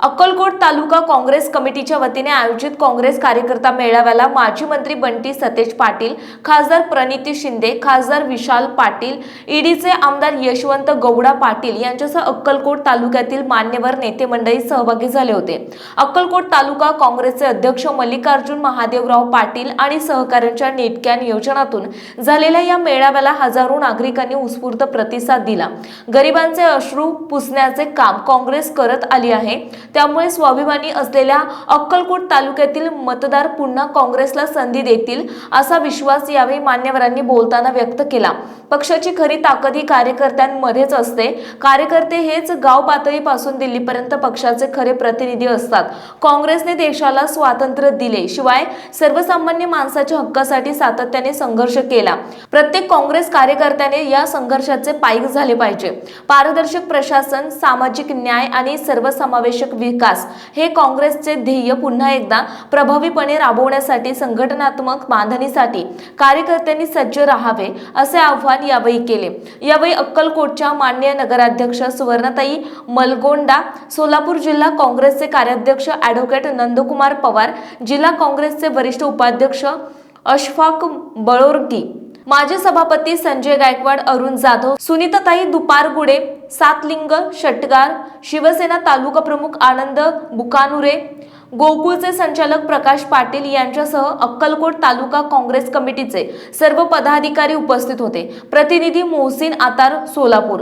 अक्कलकोट तालुका काँग्रेस कमिटीच्या वतीने आयोजित काँग्रेस कार्यकर्ता मेळाव्याला माजी मंत्री बंटी सतेज पाटील खासदार प्रणिती शिंदे खासदार विशाल पाटील ईडीचे आमदार यशवंत गौडा पाटील यांच्यासह अक्कलकोट तालुक्यातील मान्यवर नेते मंडळी सहभागी झाले होते. अक्कलकोट तालुका काँग्रेसचे अध्यक्ष मल्लिकार्जुन महादेवराव पाटील आणि सहकाऱ्यांच्या नेटक्या नियोजनातून झालेल्या या मेळाव्याला हजारो नागरिकांनी उत्स्फूर्त प्रतिसाद दिला. गरिबांचे अश्रू पुसण्याचे काम काँग्रेस करत आली आहे. त्यामुळे स्वाभिमानी असलेल्या अक्कलकोट तालुक्यातील मतदार पुन्हा काँग्रेसला संधी देतील असा विश्वास यावेळी मान्यवरांनी बोलताना व्यक्त केला. पक्षाची खरी ताकद ही कार्यकर्त्यांमध्येच असते. कार्यकर्ते हेच गाव पातळीपासून दिल्लीपर्यंत पक्षाचे खरे प्रतिनिधी असतात. काँग्रेसने देशाला स्वातंत्र्य दिले. शिवाय सर्वसामान्य माणसाच्या हक्कासाठी सातत्याने संघर्ष केला. प्रत्येक काँग्रेस कार्यकर्त्याने या संघर्षाचे पायीक झाले पाहिजे. पारदर्शक प्रशासन सामाजिक न्याय आणि सर्वसमावेशक विकास. हे काँग्रेसचे ध्येय पुन्हा एकदा प्रभावीपणे राबवण्यासाठी संघटनात्मक बांधणीसाठी कार्यकर्त्यांनी सज्ज राहावे असे आवाहन यावेळी केले. यावेळी अक्कलकोटच्या मान्य नगराध्यक्ष सुवर्णताई मलगोंडा सोलापूर जिल्हा काँग्रेसचे कार्याध्यक्ष ॲडव्होकेट नंदकुमार पवार जिल्हा काँग्रेसचे वरिष्ठ उपाध्यक्ष अशफाक बळोरगी माजी सभापती संजय गायकवाड अरुण जाधव सुनीताताई दुपारगुडे सातलिंग षटगार शिवसेना तालुका प्रमुख आनंद बुकानुरे गोकुळचे संचालक प्रकाश पाटील यांच्यासह अक्कलकोट तालुका काँग्रेस कमिटीचे सर्व पदाधिकारी उपस्थित होते. प्रतिनिधी मोहसिन आतार सोलापूर.